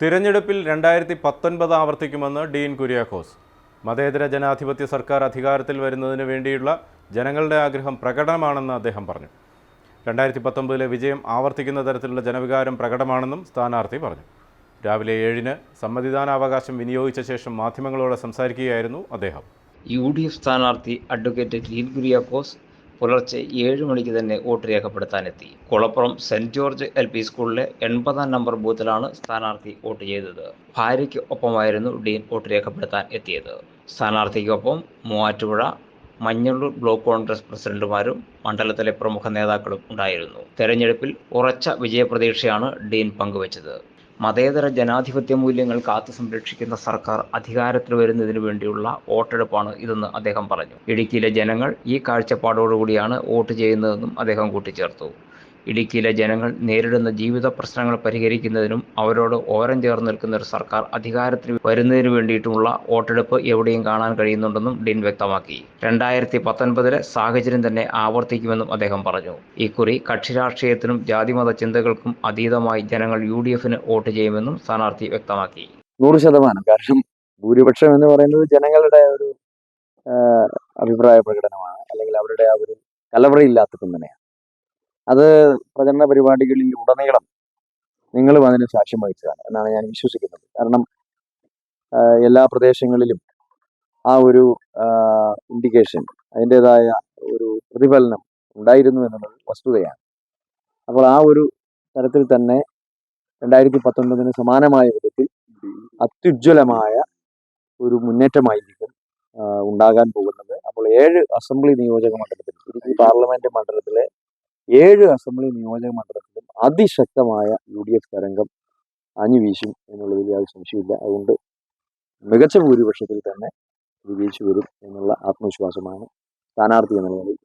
തിരഞ്ഞെടുപ്പിൽ രണ്ടായിരത്തി പത്തൊൻപത് ആവർത്തിക്കുമെന്ന് ഡീൻ കുര്യാക്കോസ്. മതേതര ജനാധിപത്യ സർക്കാർ അധികാരത്തിൽ വരുന്നതിന് വേണ്ടിയുള്ള ജനങ്ങളുടെ ആഗ്രഹം പ്രകടമാണെന്ന് അദ്ദേഹം പറഞ്ഞു. രണ്ടായിരത്തി പത്തൊമ്പതിലെ വിജയം ആവർത്തിക്കുന്ന തരത്തിലുള്ള ജനവികാരം പ്രകടമാണെന്നും സ്ഥാനാർത്ഥി പറഞ്ഞു. രാവിലെ ഏഴിന് സമ്മതിദാനാവകാശം വിനിയോഗിച്ച ശേഷം മാധ്യമങ്ങളോട് സംസാരിക്കുകയായിരുന്നു അദ്ദേഹം. യു ഡി എഫ് സ്ഥാനാർത്ഥി അഡ്വക്കേറ്റ് ഡീൻ കുര്യാക്കോസ് പുലർച്ചെ ഏഴ് മണിക്ക് തന്നെ വോട്ട് രേഖപ്പെടുത്താനെത്തി. Kulappuram saint George L P സ്കൂളിലെ എൺപതാം നമ്പർ ബൂത്തിലാണ് സ്ഥാനാർത്ഥി വോട്ട് ചെയ്തത്. ഭാര്യയ്ക്ക് ഒപ്പമായിരുന്നു ഡീൻ വോട്ട് രേഖപ്പെടുത്താൻ എത്തിയത്. സ്ഥാനാർത്ഥിക്കൊപ്പം മൂവാറ്റുപുഴ മഞ്ഞള്ളൂർ ബ്ലോക്ക് കോൺഗ്രസ് പ്രസിഡന്റുമാരും മണ്ഡലത്തിലെ പ്രമുഖ നേതാക്കളും ഉണ്ടായിരുന്നു. തെരഞ്ഞെടുപ്പിൽ ഉറച്ച വിജയപ്രതീക്ഷയാണ് ഡീൻ പങ്കുവച്ചത്. മതേതര ജനാധിപത്യ മൂല്യങ്ങൾ കാത്തു സംരക്ഷിക്കുന്ന സർക്കാർ അധികാരത്തിൽ വരുന്നതിന് വേണ്ടിയുള്ള വോട്ടെടുപ്പാണ് ഇതെന്ന് അദ്ദേഹം പറഞ്ഞു. ഇടുക്കിയിലെ ജനങ്ങൾ ഈ കാഴ്ചപ്പാടോടുകൂടിയാണ് വോട്ട് ചെയ്യുന്നതെന്നും അദ്ദേഹം കൂട്ടിച്ചേർത്തു. ഇടുക്കിയിലെ ജനങ്ങൾ നേരിടുന്ന ജീവിത പ്രശ്നങ്ങൾ പരിഹരിക്കുന്നതിനും അവരോട് ഓരം ചേർന്ന് നിൽക്കുന്ന ഒരു സർക്കാർ അധികാരത്തിൽ വരുന്നതിനു വേണ്ടിയിട്ടുമുള്ള വോട്ടെടുപ്പ് എവിടെയും കാണാൻ കഴിയുന്നുണ്ടെന്നും ഡീൻ വ്യക്തമാക്കി. രണ്ടായിരത്തി പത്തൊൻപതിലെ സാഹചര്യം തന്നെ ആവർത്തിക്കുമെന്നും അദ്ദേഹം പറഞ്ഞു. ഇക്കുറി കക്ഷി രാഷ്ട്രീയത്തിനും ജാതിമത ചിന്തകൾക്കും അതീതമായി ജനങ്ങൾ യു ഡി എഫിന് വോട്ട് ചെയ്യുമെന്നും സ്ഥാനാർത്ഥി വ്യക്തമാക്കി. നൂറ് ശതമാനം. കാരണം ഭൂരിപക്ഷം എന്ന് പറയുന്നത് ജനങ്ങളുടെ ഒരു അഭിപ്രായ പ്രകടനമാണ്. അല്ലെങ്കിൽ അവരുടെ ആ ഒരു കലവറയില്ലാത്ത പിന്തുണയാണ് അത് പ്രചരണ പരിപാടികളിൽ ഉടനീളം നിങ്ങളും അതിന് സാക്ഷ്യം വഹിച്ചതാണ് എന്നാണ് ഞാൻ വിശ്വസിക്കുന്നത്. കാരണം എല്ലാ പ്രദേശങ്ങളിലും ആ ഒരു ഇൻഡിക്കേഷൻ അതിന്റെതായ ഒരു പ്രതിഫലനം ഉണ്ടായിരുന്നു എന്നുള്ളത് വസ്തുതയാണ്. അപ്പോൾ ആ ഒരു തരത്തിൽ തന്നെ രണ്ടായിരത്തി പത്തൊൻപതിന് സമാനമായ വിധത്തിൽ അത്യുജ്വലമായ ഒരു മുന്നേറ്റമായിരിക്കും ഉണ്ടാകാൻ പോകുന്നത്. അപ്പോൾ ഏഴ് അസംബ്ലി നിയോജക മണ്ഡലത്തിൽ പാർലമെന്റ് മണ്ഡലത്തിലെ ഏഴ് അസംബ്ലി നിയോജക മണ്ഡലത്തിലും അതിശക്തമായ യു ഡി എഫ് തരംഗം അഞ്ഞു വീശും എന്നുള്ളതിൽ യാതൊരു സംശയമില്ല അതുകൊണ്ട് മികച്ച ഭൂരിപക്ഷത്തിൽ തന്നെ വിജയിച്ചു വരും എന്നുള്ള ആത്മവിശ്വാസമാണ് സ്ഥാനാർത്ഥി എന്ന നിലയിൽ